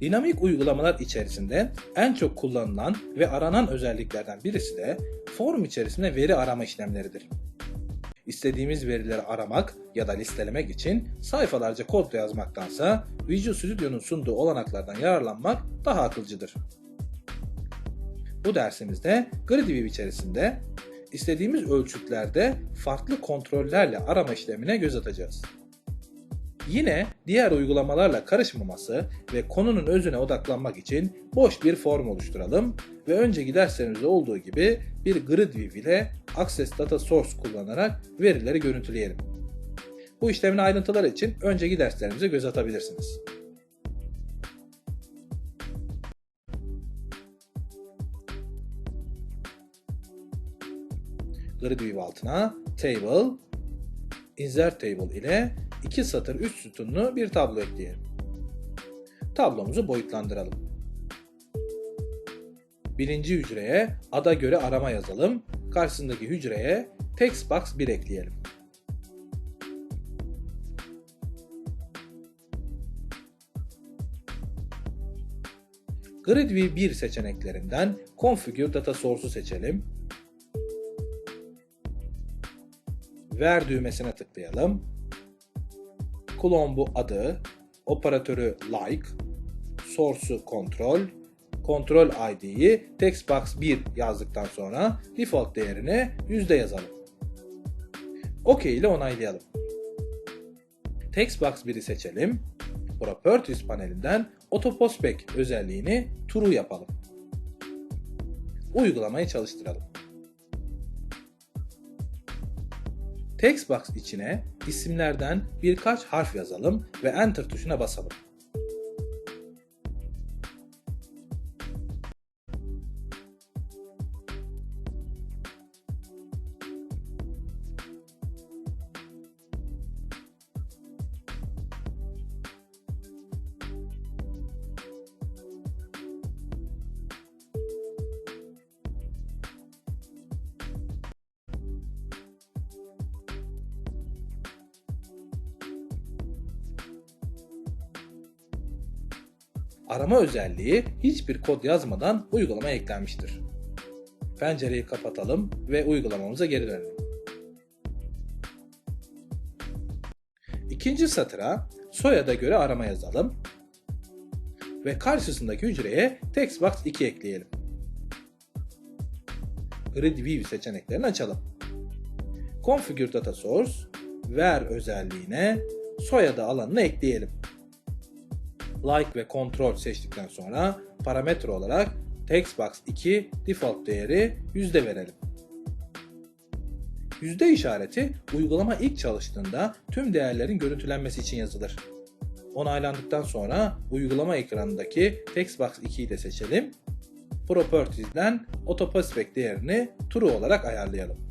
Dinamik uygulamalar içerisinde en çok kullanılan ve aranan özelliklerden birisi de form içerisinde veri arama işlemleridir. İstediğimiz verileri aramak ya da listelemek için sayfalarca kod yazmaktansa Visual Studio'nun sunduğu olanaklardan yararlanmak daha akılcıdır. Bu dersimizde GridView içerisinde istediğimiz ölçütlerde farklı kontrollerle arama işlemine göz atacağız. Yine diğer uygulamalarla karışmaması ve konunun özüne odaklanmak için boş bir form oluşturalım ve önceki derslerimizde olduğu gibi bir grid view ile Access Data Source kullanarak verileri görüntüleyelim. Bu işlemin ayrıntıları için önceki derslerimize göz atabilirsiniz. Grid view altına Table, Insert Table ile iki satır üst sütunlu bir tablo ekleyelim. Tablomuzu boyutlandıralım. Birinci hücreye ada göre arama yazalım. Karşısındaki hücreye text box 1 ekleyelim. Grid View 1 seçeneklerinden Configure Data Source'u seçelim. Ver düğmesine tıklayalım. Bu adı, operatörü like, source'u kontrol, kontrol ID'yi textbox 1 yazdıktan sonra default değerini yüzde yazalım. OK ile onaylayalım. Textbox 1'i seçelim. Properties panelinden Autopospec özelliğini true yapalım. Uygulamayı çalıştıralım. Textbox içine isimlerden birkaç harf yazalım ve Enter tuşuna basalım. Arama özelliği hiçbir kod yazmadan uygulamaya eklenmiştir. Pencereyi kapatalım ve uygulamamıza geri dönelim. İkinci satıra soyada göre arama yazalım ve karşısındaki hücreye textbox 2 ekleyelim. Grid View seçeneklerini açalım. Configure Data Source, ver özelliğine soyadı alanını ekleyelim like ve kontrol seçtikten sonra parametre olarak textbox 2 default değeri yüzde verelim. Yüzde işareti uygulama ilk çalıştığında tüm değerlerin görüntülenmesi için yazılır. Onaylandıktan sonra uygulama ekranındaki textbox 2'yi de seçelim. Properties'den autopaspec değerini true olarak ayarlayalım.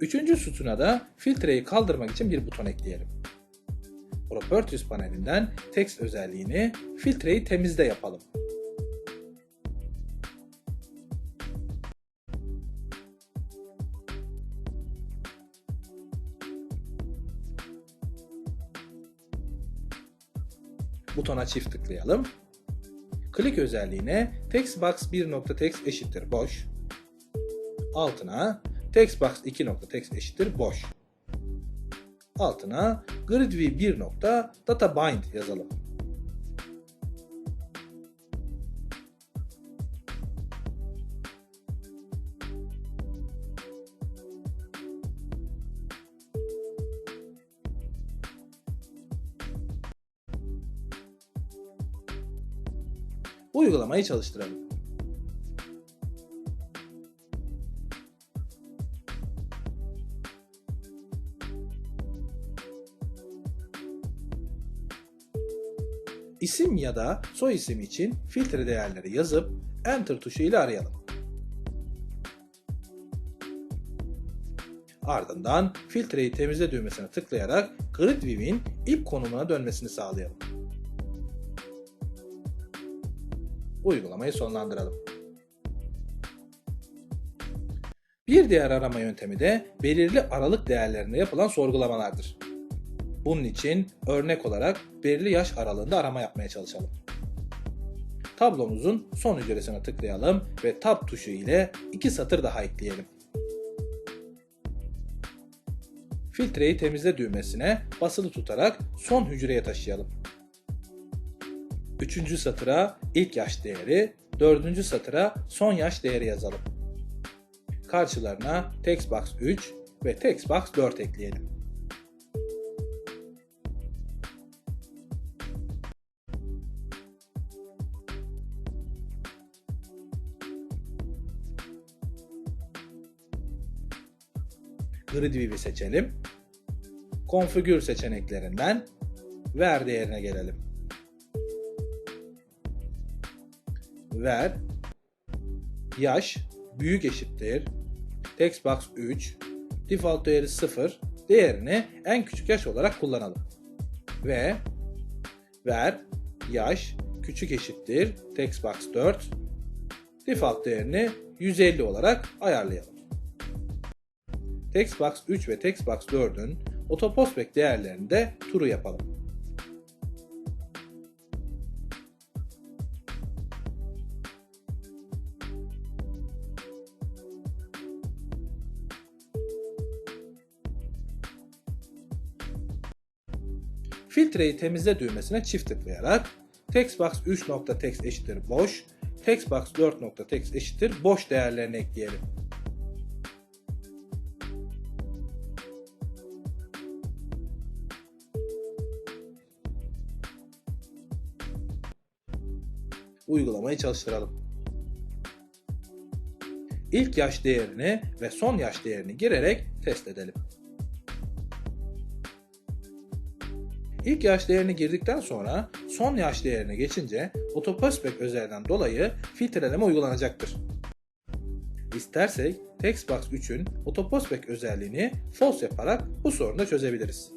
Üçüncü sütuna da filtreyi kaldırmak için bir buton ekleyelim. Properties panelinden text özelliğini filtreyi temizle yapalım. Butona çift tıklayalım. Click özelliğine textbox 1.text eşittir boş. Altına textbox 2.text eşittir boş altına gridv 1 nokta data bind yazalım. Uygulamayı çalıştıralım. İsim ya da soy isim için filtre değerleri yazıp Enter tuşu ile arayalım. Ardından filtreyi temizle düğmesine tıklayarak Grid View'in ilk konumuna dönmesini sağlayalım. Uygulamayı sonlandıralım. Bir diğer arama yöntemi de belirli aralık değerlerinde yapılan sorgulamalardır. Bunun için örnek olarak belirli yaş aralığında arama yapmaya çalışalım. Tablomuzun son hücresine tıklayalım ve Tab tuşu ile iki satır daha ekleyelim. Filtreyi temizle düğmesine basılı tutarak son hücreye taşıyalım. Üçüncü satıra ilk yaş değeri, dördüncü satıra son yaş değeri yazalım. Karşılarına textbox 3 ve textbox 4 ekleyelim. Gridview'i seçelim. Configure seçeneklerinden ver değerine gelelim. Ver yaş büyük eşittir textbox 3 default değeri 0 değerini en küçük yaş olarak kullanalım. Ve ver yaş küçük eşittir textbox 4 default değerini 150 olarak ayarlayalım. Textbox 3 ve Textbox 4'ün Autoprospect değerlerini de true yapalım. Filtreyi temizle düğmesine çift tıklayarak textbox 3.text eşittir boş, textbox 4.text eşittir boş değerlerini ekleyelim. Uygulamayı çalıştıralım. İlk yaş değerini ve son yaş değerini girerek test edelim. İlk yaş değerini girdikten sonra son yaş değerine geçince Autoprospect özelliğinden dolayı filtreleme uygulanacaktır. İstersek Textbox 3'ün Autoprospect özelliğini false yaparak bu sorunu da çözebiliriz.